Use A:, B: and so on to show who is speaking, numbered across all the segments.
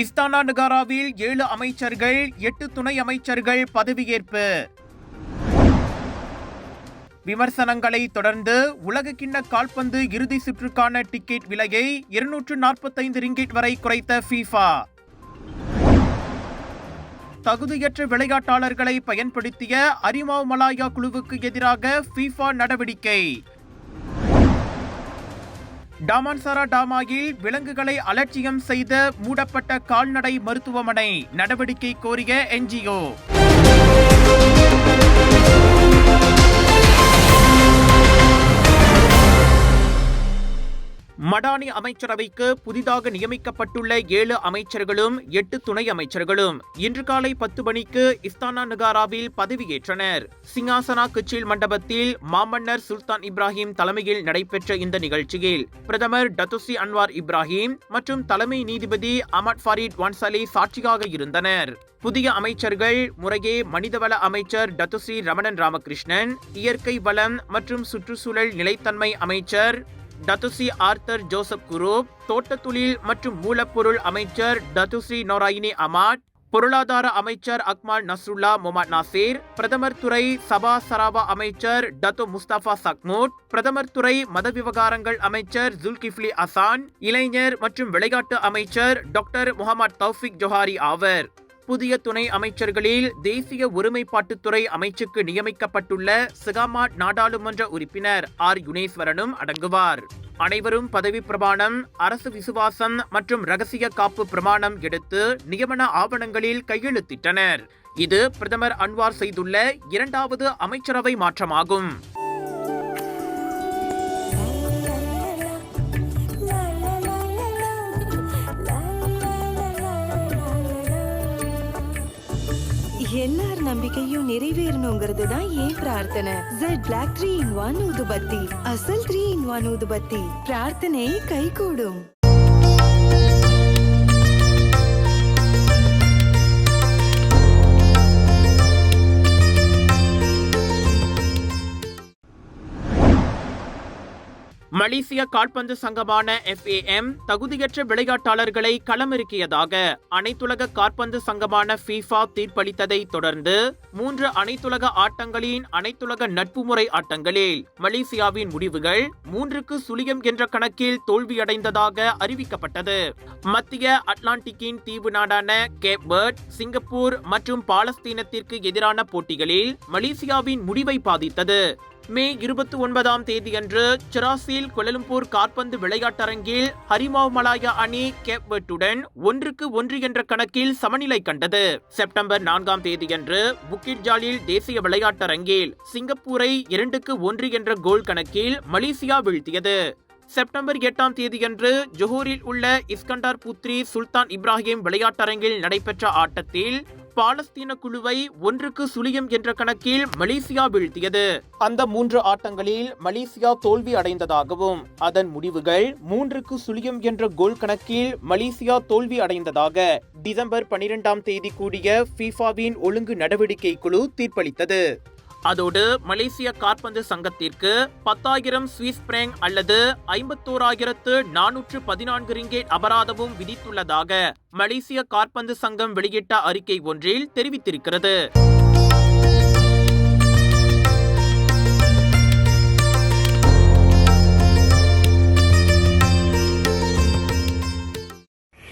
A: Istana நகாராவில் ஏழு அமைச்சர்கள் எட்டு துணை அமைச்சர்கள் பதவியேற்பு. விமர்சனங்களை தொடர்ந்து உலகக்கிண்ண கால்பந்து இறுதி சுற்றுக்கான டிக்கெட் விலையை இருநூற்று நாற்பத்தைந்து ரிங்கிட் வரை குறைத்த ஃபீஃபா தகுதியற்ற விளையாட்டாளர்களை பயன்படுத்திய அரிமாவ் மலாயா குழுவுக்கு எதிராக ஃபீஃபா நடவடிக்கை. டாமான்சாரா டாமாயில் விலங்குகளை அலட்சியம் செய்த மூடப்பட்ட கால்நடை மருத்துவமனை நடவடிக்கை கோரிய என்ஜிஓ. மடானி அமைச்சரவைக்கு புதிதாக நியமிக்கப்பட்டுள்ள ஏழு அமைச்சர்களும் எட்டு துணை அமைச்சர்களும் இன்று காலை பத்து மணிக்கு இஸ்தானா நகாராவில் பதவியேற்றனர். சிங்காசனா கச்சில் மண்டபத்தில் மாமன்னர் சுல்தான் இப்ராஹிம் தலைமையில் நடைபெற்ற இந்த நிகழ்ச்சியில் பிரதமர் டத்துசி அன்வார் இப்ராஹிம் மற்றும் தலைமை நீதிபதி அமட் ஃபரீத் வான்சலி சாட்சியாக இருந்தனர். புதிய அமைச்சர்கள் முறையே மனிதவள அமைச்சர் டத்துசி ரமணன் ராமகிருஷ்ணன் இயற்கை வளம் மற்றும் சுற்றுச்சூழல் நிலைத்தன்மை அமைச்சர் டத்துசி ஆர்த்தர் ஜோசப் குரூப் தோட்டத் தொழில் மற்றும் மூலப்பொருள் அமைச்சர் டத்துஸ்ரீ நொராயினி அமாட் பொருளாதார அமைச்சர் அக்மால் நஸ்ருல்லா முமாத் நாசீர் பிரதமர் துறை சபா சராபா அமைச்சர் டத்து முஸ்தபா சக்மூட் பிரதமர் துறை மத விவகாரங்கள் அமைச்சர் ஜுல்கிஃப்லி அசான் இளைஞர் மற்றும் விளையாட்டு அமைச்சர் டாக்டர் முகமது தௌஃபிக் ஜொஹாரி ஆவர். புதிய துணை அமைச்சர்களில் தேசிய ஒருமைப்பாட்டுத்துறை அமைச்சுக்கு நியமிக்கப்பட்டுள்ள சிகாமாட் நாடாளுமன்ற உறுப்பினர் ஆர். யுனேஸ்வரனும் அடங்குவார். அனைவரும் பதவி பிரமாணம் அரசு விசுவாசம் மற்றும் ரகசிய காப்பு பிரமாணம் எடுத்து நியமன ஆவணங்களில் கையெழுத்திட்டனர். இது பிரதமர் அன்வார் செய்துள்ள இரண்டாவது அமைச்சரவை மாற்றமாகும்.
B: எல்லார் நம்பிக்கையும் நிறைவேறணுங்கிறது தான் ஏன் பிரார்த்தனை? Jet black three in one ஊதுபத்தி அசல் த்ரீ இன் ஒன் ஊதுபத்தி பிரார்த்தனை கைகூடும்.
A: மலேசிய கால்பந்து சங்கமான எஃப்ஏஎம் தகுதியற்ற விளையாட்டாளர்களை களமிறக்கியதாக அனைத்துலக கால்பந்து சங்கமான ஃபீஃபா தீர்ப்பளித்ததை தொடர்ந்து மூன்று அனைத்துலக ஆட்டங்களின் அனைத்துலக நட்பு முறை ஆட்டங்களில் மலேசியாவின் முடிவுகள் மூன்றுக்கு சுழியம் என்ற கணக்கில் தோல்வியடைந்ததாக அறிவிக்கப்பட்டது. மத்திய அட்லாண்டிக்கின் தீவு நாடான கேப்பர்ட் சிங்கப்பூர் மற்றும் பாலஸ்தீனத்திற்கு எதிரான போட்டிகளில் மலேசியாவின் முடிவை பாதித்தது. மே இருபத்தி ஒன்பதாம் தேதியன்று சிராசில் கொலலம்பூர் காற்பந்து விளையாட்டரங்கில் ஹரிமாவ் மலாயா அணி கேப்வெட்டுடன் ஒன்றுக்கு ஒன்று என்ற கணக்கில் சமநிலை கண்டது. செப்டம்பர் நான்காம் தேதியன்று புக்கிட் ஜாலில் தேசிய விளையாட்டரங்கில் சிங்கப்பூரை இரண்டுக்கு ஒன்று என்ற கோல் கணக்கில் மலேசியா வீழ்த்தியது. செப்டம்பர் எட்டாம் தேதியன்று ஜொஹூரில் உள்ள இஸ்கண்டார் புத்ரி சுல்தான் இப்ராஹிம் விளையாட்டரங்கில் நடைபெற்ற ஆட்டத்தில் பாலஸ்தீன குழுவை ஒன்றுக்கு சுழியம் என்ற கணக்கில் மலேசியா வீழ்த்தியது. அந்த மூன்று ஆட்டங்களில் மலேசியா தோல்வி அடைந்ததாகவும் அதன் முடிவுகள் மூன்றுக்கு சுழியம் என்ற கோல் கணக்கில் மலேசியா தோல்வி அடைந்ததாக டிசம்பர் பனிரெண்டாம் தேதி கூடிய ஃபீஃபாவின் ஒழுங்கு நடவடிக்கை குழு தீர்ப்பளித்தது. அதோடு மலேசிய காற்பந்து சங்கத்திற்கு பத்தாயிரம் சுவிஸ் பிராங் அல்லது ஐம்பத்தோராயிரத்து நானூற்று பதினான்கு ரிங்கேட் அபராதமும் விதித்துள்ளதாக மலேசிய காற்பந்து சங்கம் வெளியிட்ட அறிக்கை ஒன்றில் தெரிவித்திருக்கிறது.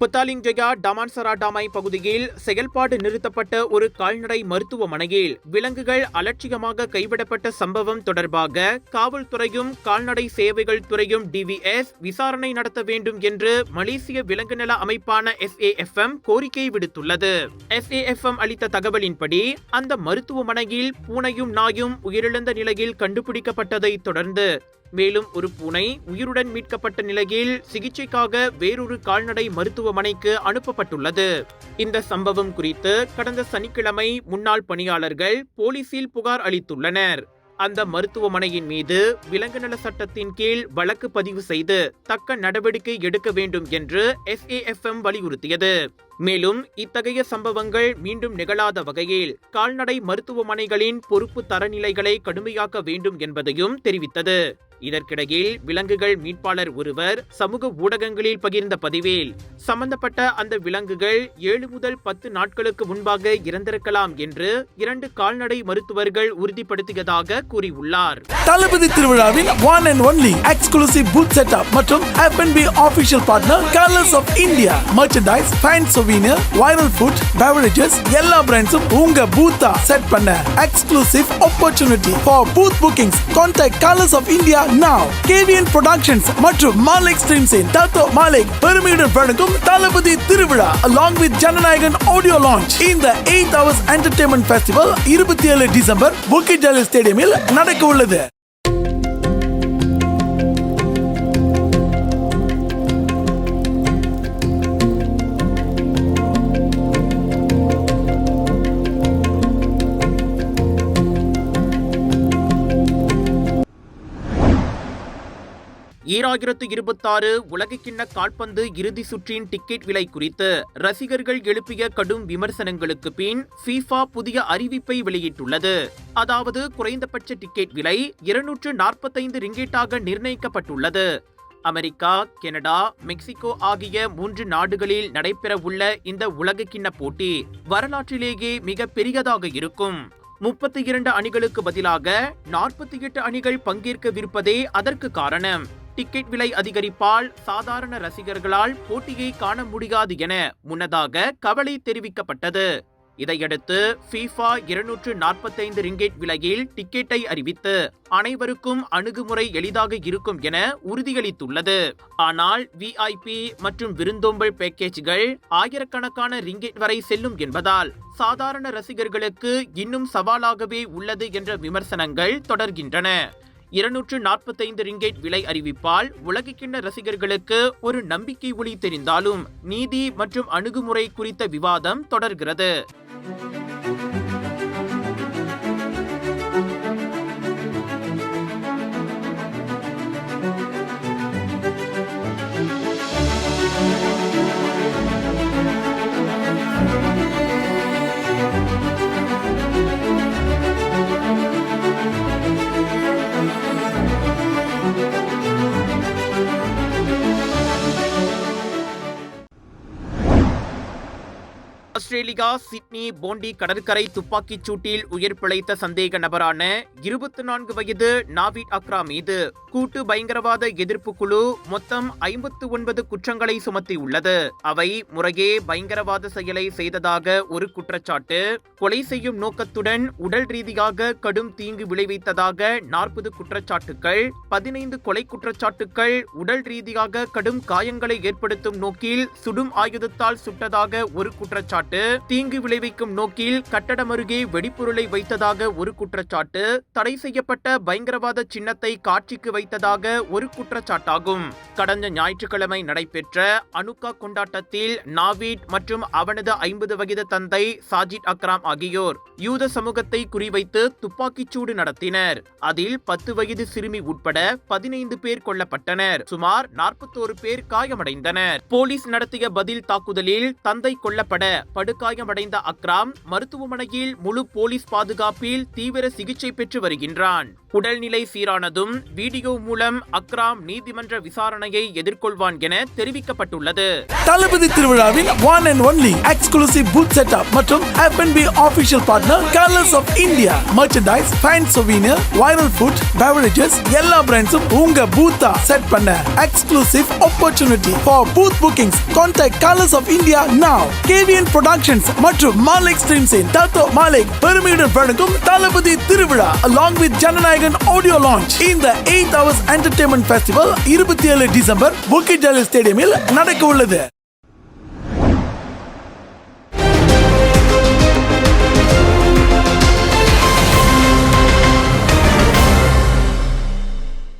A: புத்தாலிங் ஜெயா டமான்சரா டாமை பகுதியில் செயல்பாடு நிறுத்தப்பட்ட ஒரு கால்நடை மருத்துவமனையில் விலங்குகள் அலட்சியமாக கைவிடப்பட்ட சம்பவம் தொடர்பாக காவல்துறையும் கால்நடை சேவைகள் துறையும் டிவிஎஸ் விசாரணை நடத்த வேண்டும் என்று மலேசிய விலங்கு நல அமைப்பான எஸ்ஏஎஃப்எம் கோரிக்கை விடுத்துள்ளது. எஸ்ஏஎஃப்எம் அளித்த தகவலின்படி அந்த மருத்துவமனையில் பூனையும் நாயும் உயிரிழந்த நிலையில் கண்டுபிடிக்கப்பட்டதை தொடர்ந்து மேலும் ஒரு பூனை உயிருடன் மீட்கப்பட்ட நிலையில் சிகிச்சைக்காக வேறொரு கால்நடை மருத்துவமனைக்கு அனுப்பப்பட்டுள்ளது. இந்த சம்பவம் குறித்து கடந்த சனிக்கிழமை முன்னாள் பணியாளர்கள் போலீசில் புகார் அளித்துள்ளனர். அந்த மருத்துவமனையின் மீது விலங்கு நல சட்டத்தின் கீழ் வழக்கு பதிவு செய்து தக்க நடவடிக்கை எடுக்க வேண்டும் என்று எஸ்ஏஎஃப்எம் வலியுறுத்தியது. மேலும் இத்தகைய சம்பவங்கள் மீண்டும் நிகழாத வகையில் கால்நடை மருத்துவமனைகளின் பொறுப்பு தரநிலைகளை கடுமையாக்க வேண்டும் என்பதையும் தெரிவித்தது. இதற்கிடையில் விலங்குகள் மீட்பாளர் ஒருவர் சமூக ஊடகங்களில் பகிர்ந்த பதிவில் சம்பந்தப்பட்ட அந்த விலங்குகள் ஏழு முதல் பத்து நாட்களுக்கு முன்பாக இறந்திருக்கலாம் என்று இரண்டு கால்நடை மருத்துவர்கள் உறுதிப்படுத்தியதாக கூறியுள்ளார்.
C: தளபதி திருவிழாவில் one and only exclusive booth setup மற்றும் F&B official partner Colors of India merchandise fan souvenir viral food beverages எல்லா பிராண்ட்ஸும் உங்க பூத்தா செட் பண்ண exclusive opportunity for booth bookings contact Colors of India now KVN Productions மற்றும் மாலிக் ஸ்ட்ரீம்ஸின் தத்தோ மாலிக் பெருமையுடன் வழங்கும் தளபதி திருவிழா along with Jananayagan audio launch இந்த எயிட் ஹவர்ஸ் என்டர்டைன்மெண்ட் ஃபெஸ்டிவல் இருபத்தி ஏழு டிசம்பர் புக்கி ஜாலி ஸ்டேடியமில் நடக்க உள்ளது
A: ஈராயிரத்து இருபத்தாறு உலகக்கிண்ண கால்பந்து இறுதி சுற்றின் டிக்கெட் விலை குறித்து ரசிகர்கள் எழுப்பிய கடும் விமர்சனங்களுக்கு பின் ஃபீஃபா புதிய அறிவிப்பை வெளியிட்டுள்ளது. அதாவது குறைந்தபட்ச டிக்கெட் விலை இருநூற்று நாற்பத்தைந்து ரிங்கேட்டாக நிர்ணயிக்கப்பட்டுள்ளது. அமெரிக்கா கனடா மெக்சிகோ ஆகிய மூன்று நாடுகளில் நடைபெறவுள்ள இந்த உலகக்கிண்ண போட்டி வரலாற்றிலேயே மிக பெரியதாக இருக்கும். முப்பத்தி இரண்டு அணிகளுக்கு பதிலாக நாற்பத்தி எட்டு அணிகள் பங்கேற்கவிருப்பதே அதற்கு காரணம். டிக்கெட் விலை அதிகரிப்பால் சாதாரண ரசிகர்களால் போட்டியை காண முடியாது என முன்னதாக கவலை தெரிவிக்கப்பட்டது. இதையடுத்து ஃபீஃபா இருநூற்று நாற்பத்தைந்து ரிங்கெட் விலையில் டிக்கெட்டை அறிவித்து அனைவருக்கும் அணுகுமுறை எளிதாக இருக்கும் என உறுதியளித்துள்ளது. ஆனால் விஐபி மற்றும் விருந்தோம்பல் பேக்கேஜ்கள் ஆயிரக்கணக்கான ரிங்கெட் வரை செல்லும் என்பதால் சாதாரண ரசிகர்களுக்கு இன்னும் சவாலாகவே உள்ளது என்ற விமர்சனங்கள் தொடர்கின்றன. இருநூற்று நாற்பத்தைந்து ரிங்கேட் விலை அறிவிப்பால் உலகக்கிண்ண ரசிகர்களுக்கு ஒரு நம்பிக்கை ஒளி தெரிந்தாலும் நீதி மற்றும் அணுகுமுறை குறித்த விவாதம் தொடர்கிறது. ஆஸ்திரேலியா சிட்னி போண்டி கடற்கரை துப்பாக்கிச் சூட்டில் உயிர் பிழைத்த சந்தேக நபரான இருபத்தி நான்கு வயது நாவிட் அக்ரா மீது கூட்டு பயங்கரவாத எதிர்ப்பு குழு மொத்தம் ஐம்பத்து ஒன்பது குற்றங்களை சுமத்தியுள்ளது. அவை முறையே பயங்கரவாத செயலை செய்ததாக ஒரு குற்றச்சாட்டு. கொலை செய்யும் நோக்கத்துடன் உடல் ரீதியாக கடும் தீங்கு விளைவித்ததாக நாற்பது குற்றச்சாட்டுகள் பதினைந்து கொலை குற்றச்சாட்டுகள் உடல் ரீதியாக கடும் காயங்களை ஏற்படுத்தும் நோக்கில் சுடும் ஆயுதத்தால் சுட்டதாக ஒரு குற்றச்சாட்டு. தீங்கு விளைவிக்கும் நோக்கில் கட்டடம் அருகே வெடிப்பொருளை வைத்ததாக ஒரு குற்றச்சாட்டு தடை செய்யப்பட்ட பயங்கரவாத சின்னத்தை காட்சிக்கு வைத்ததாக ஒரு குற்றச்சாட்டாகும். கடந்த ஞாயிற்றுக்கிழமை நடைபெற்ற அனுகா கொண்டாட்டத்தில் நாவீட் மற்றும் அவனது ஐம்பது வயது தந்தை சாஜித் அக்ராம் ஆகியோர் யூத சமூகத்தை குறிவைத்து துப்பாக்கிச்சூடு நடத்தினர். அதில் பத்து வயது சிறுமி உட்பட பதினைந்து பேர் கொல்லப்பட்டனர். சுமார் நாற்பத்தோரு பேர் காயமடைந்தனர். போலீஸ் நடத்திய பதில் தாக்குதலில் தந்தை கொல்லப்பட படு படுகாயமடைந்த அக்ராம் மருத்துவமனையில் முழு போலீஸ் பாதுகாப்பில் தீவிர சிகிச்சை பெற்று வருகின்றான். உடல்நிலை சீரானதும் வீடியோ மூலம் அக்ராம் நீதிமன்ற விசாரணையை எதிர்கொள்வான் என தெரிவிக்கப்பட்டுள்ளது.
C: தளபதி திருவிழாவில் one and only exclusive booth setup மற்றும் F&B official partner Colors of India merchandise fan souvenir viral food beverages எல்லா பிராண்ட்ஸும் உங்க பூத்தா செட் பண்ண exclusive opportunity for booth bookings contact Colors of India now KVN Productions மற்றும் மாலிக் ஸ்ட்ரீம்ஸின் தத்தோ மாலிக் பெருமையுடன் வழங்கும் தளபதி திருவிழா along with Jananayagan audio launch இந்த எயிட் ஹவர்ஸ் என்டர்டைன்மெண்ட் ஃபெஸ்டிவல் இருபத்தி ஏழு டிசம்பர் புக்கிட் ஜாலி ஸ்டேடியமில் நடக்க உள்ளது